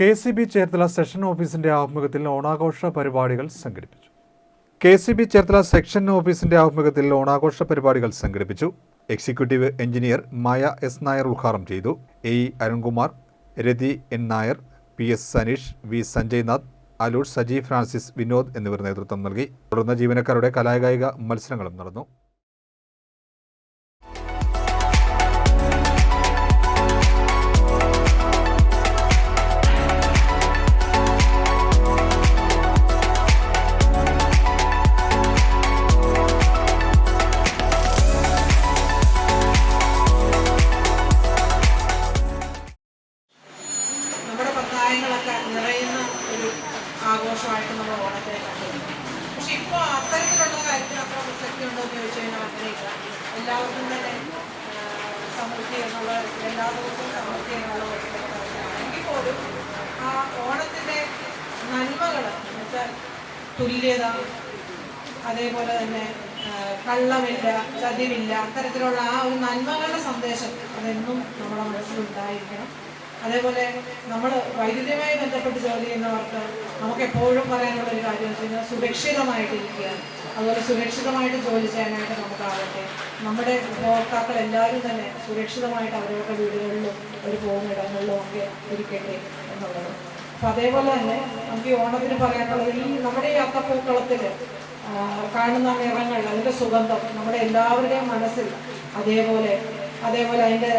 K C B Cherthala section ഓഫീസിന്റെ ആഭിമുഖ്യത്തിൽ ഓണാഘോഷ പരിപാടികൾ സംഘടിപ്പിച്ചു. K C B Cherthala section ഓഫീസിന്റെ ആഭിമുഖ്യത്തിൽ ഓണാഘോഷ പരിപാടികൾ സംഘടിപ്പിച്ചു. Executive engineer Maya S Nair ഉദ്ഘാടനം ചെയ്തു. A E Arunkumar Rathi N Nair P S Saneesh V Sanjay Nath Aloor Saji Francis Vinod എന്നിവർ നേതൃത്വം നൽകി. തുടർന്ന് ജീവനക്കാരുടെ കലാകായിക മത്സരങ്ങളും നടന്നു. നിറയുന്ന ഒരു ആഘോഷമായിട്ട് നമ്മൾ ഓണത്തെ കണ്ടിരുന്നു. പക്ഷെ ഇപ്പോൾ അത്തരത്തിലുള്ള കാര്യത്തിൽ അത്ര പ്രസക്തി ഉണ്ടോ എന്ന് ചോദിച്ചു കഴിഞ്ഞാൽ അങ്ങനെയില്ല. എല്ലാവർക്കും തന്നെ സമൃദ്ധി എന്നുള്ള എല്ലാ ദിവസവും സമൃദ്ധി എന്നുള്ള എങ്കിൽ പോലും ആ ഓണത്തിന്റെ നന്മകൾ എന്നുവെച്ചാൽ തുല്യത അതേപോലെ തന്നെ കള്ളമില്ല ചതിവില്ല അത്തരത്തിലുള്ള ആ ഒരു നന്മകളുടെ സന്ദേശം അതെന്നും നമ്മുടെ മനസ്സിലുണ്ടായിരിക്കണം. അതേപോലെ നമ്മൾ വൈദ്യുതിയുമായി ബന്ധപ്പെട്ട് ജോലി ചെയ്യുന്നവർക്ക് നമുക്ക് എപ്പോഴും പറയാനുള്ള ഒരു കാര്യം എന്ന് വെച്ചാൽ സുരക്ഷിതമായിട്ടിരിക്കുക. അതുപോലെ സുരക്ഷിതമായിട്ട് ജോലി ചെയ്യാനായിട്ട് നമുക്കാകട്ടെ. നമ്മുടെ ഉപഭോക്താക്കൾ എല്ലാവരും തന്നെ സുരക്ഷിതമായിട്ട് അവരവരുടെ വീടുകളിലും ഒരു പോകുന്ന ഇടങ്ങളിലും ഒക്കെ ഇരിക്കട്ടെ എന്നുള്ളത്. അപ്പം അതേപോലെ തന്നെ നമുക്ക് ഈ ഓണത്തിന് പറയാനുള്ളത് ഈ നമ്മുടെ ഈ അത്തപ്പൂക്കളത്തിൽ കാണുന്ന നിറങ്ങൾ അതിന്റെ സുഗന്ധം നമ്മുടെ എല്ലാവരുടെയും മനസ്സിൽ അതേപോലെ അതേപോലെ അതിന്റെ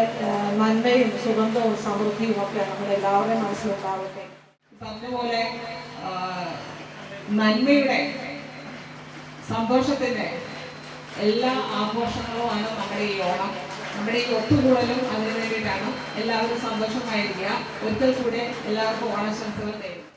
നന്മയും സുഗന്ധവും സമൃദ്ധിയും ഒക്കെ നമ്മുടെ എല്ലാവരുടെയും മനസ്സിലുണ്ടാവട്ടെ. പറഞ്ഞപോലെ ആ, നന്മയുടെ സന്തോഷത്തിന്റെ എല്ലാ ആഘോഷങ്ങളുമാണ് നമ്മുടെ ഈ ഓണം. നമ്മുടെ ഈ ഒത്തുകൂടലും അതിനു വേണ്ടിയിട്ടാണ് എല്ലാവരും സന്തോഷമായിരിക്കുക. ഒരിക്കൽ കൂടെ എല്ലാവർക്കും ഓണാശംസകൾ നേരുന്നു.